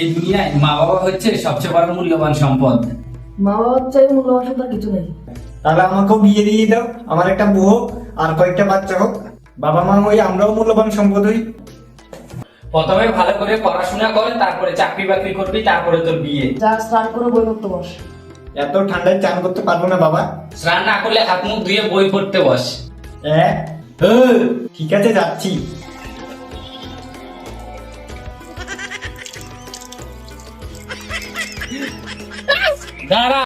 এই দুনিয়ায় মা বাবা হচ্ছে সবচেয়ে বড় মূল্যবান সম্পদ। মা বাবার চাই মূল্যবান সম্পদ কিছু নেই। তাহলে আমাকেও বিয়ে দিয়ে দাও আমার একটা বউ হোক আর কয়েকটা বাচ্চা হোক। বাবা মা হই আমরাও মূল্যবান সম্পদ হই। প্রথমে ভালো করে পড়াশোনা কর তারপরে চাকরি বাকরি করবি তারপরে তোর বিয়ে। যা স্নান করে বই করতে বস। এত ঠান্ডায় চান করতে পারব না বাবা। স্নান না করলে হাত মুখ ধুয়ে বই পড়তে বস। হ্যাঁ ঠিক আছে যাচ্ছি। দাঁড়া।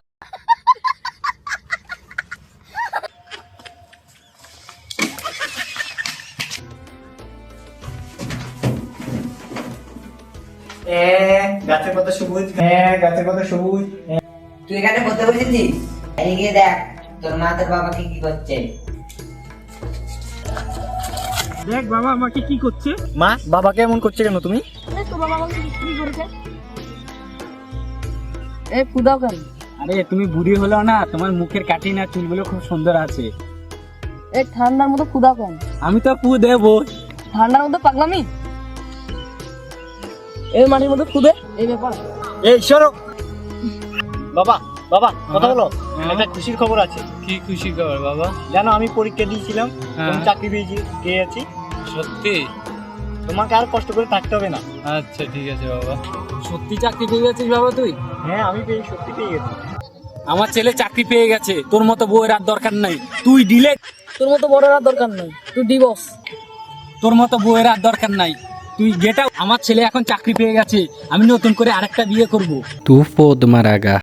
গাছের পাতা সবুজ। হ্যাঁ গাছের পাতা সবুজ। তুই এখানে বসেছিস? এদিকে দেখ তোর মা তোর বাবাকে কি করছে। দেখ বাবা আমাকে কি করছে? মা বাবাকে এমন করছে কেন তুমি? তো বাবা আমাকে কি করেছে? এ কুদাও কেন? আরে তুমি বুড়ি হলো না তোমার মুখের কাটিং আর চুলগুলো খুব সুন্দর আছে। এ ঠান্ডার মতো কুদাও কেন? আমি তো পু দেবো। ঠান্ডার মধ্যে পাগলামি? এই মাটির মধ্যে কুদে এই ব্যাপার। এই সরো। বাবা বাবা কথা বলো। একটা খুশির খবর আছে। কি খুশি খবর বাবা? জানো আমি পরীক্ষা দিয়েছিলাম। হ্যাঁ। আমি চাকরি পেয়েছি পেয়েছি। সত্যি? তোমাকে আর কষ্ট করে থাকতে হবে না। আচ্ছা ঠিক আছে বাবা। সত্যি চাকরি পেয়ে গেছিস বাবা তুই? হ্যাঁ আমি পেয়ে সত্যি পেয়ে গেছি। আমার ছেলে চাকরি পেয়ে গেছে। তোর মতো বউয়ের আর দরকার নাই। তুই ডিলে তোর মতো বড় আর দরকার নাই। তুই ডিভোর্স তোর মতো বউয়ের আর দরকার নাই। তুই যেটা আমার ছেলে এখন চাকরি পেয়ে গেছে। আমি নতুন করে আরেকটা বিয়ে করব। তুই পদ Maraga.